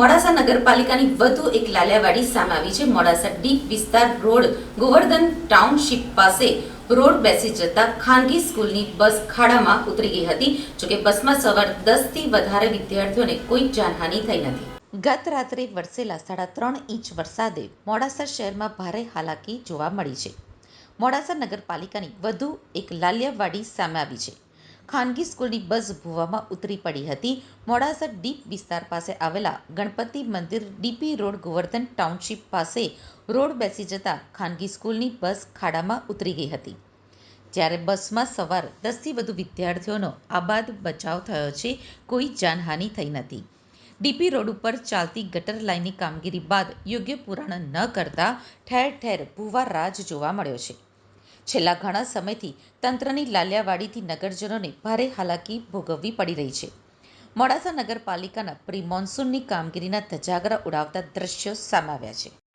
મોડાસા નગરપાલિકાની વધુ એક લાલિયાવાડી સામે આવી છે. મોડાસા ડીપ વિસ્તાર રોડ ગોવર્ધન ટાઉનશીપ પાસે રોડ બેસી જતા ખાનગી સ્કૂલની બસ ખાડામાં ઉતરી ગઈ હતી જોકે બસમાં સવાર દસથી વધારે વિદ્યાર્થીઓને કોઈ જાનહાનિ થઈ નથી. ગત રાત્રે વરસેલા સાડા ત્રણ ઇંચ વરસાદે મોડાસા શહેરમાં ભારે હાલાકી જોવા મળી છે. મોડાસા નગરપાલિકાની વધુ એક લાલિયાવાડી સામે આવી છે. ખાનગી સ્કૂલની બસ ભૂવામાં ઉતરી પડી હતી. મોડાસા ડીપ વિસ્તાર પાસે આવેલા ગણપતિ મંદિર ડીપી રોડ ગોવર્ધન ટાઉનશીપ પાસે રોડ બેસી જતા ખાનગી સ્કૂલની બસ ખાડામાં ઉતરી ગઈ હતી. જ્યારે બસમાં સવાર દસથી વધુ વિદ્યાર્થીઓનો આબાદ બચાવ થયો છે, કોઈ જાનહાનિ થઈ નથી. ડીપી રોડ ઉપર ચાલતી ગટર લાઇનની કામગીરી બાદ યોગ્ય પુરાણ ન કરતા ઠેર ઠેર ભૂવા રાજ જોવા મળ્યો છે. છેલ્લા ઘણા સમયથી તંત્રની લાલિયાવાડીથી નગરજનોને ભારે હાલાકી ભોગવવી પડી રહી છે. મોડાસા નગરપાલિકાના પ્રી મોન્સૂનની કામગીરીના ધજાગરા ઉડાવતા દ્રશ્યો સામે આવ્યા છે.